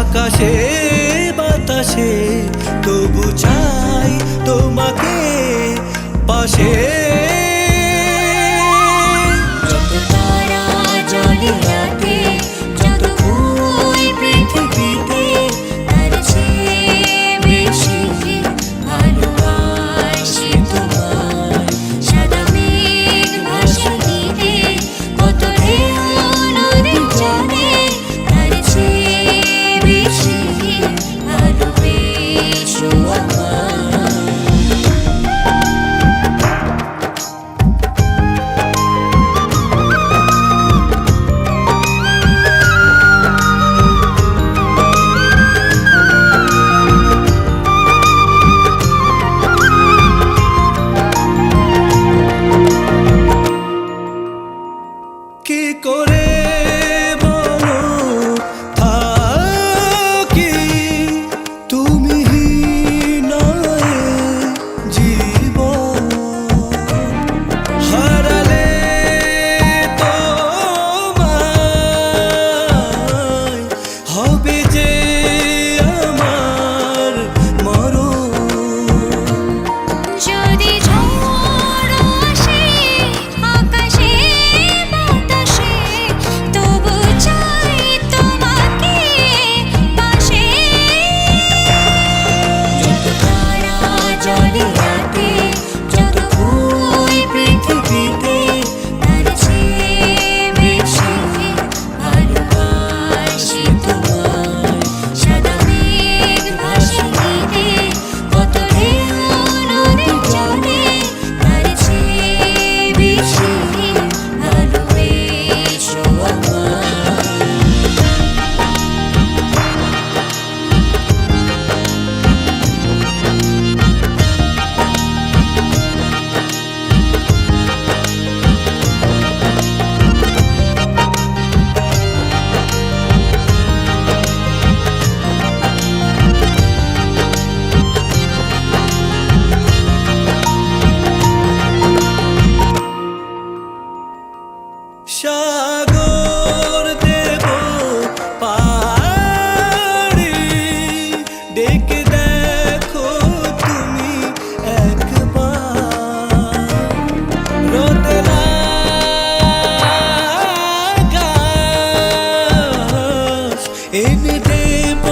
আকাশে বাতাসে তবু চাই তোমাকে পাশে। যত তারা জলে day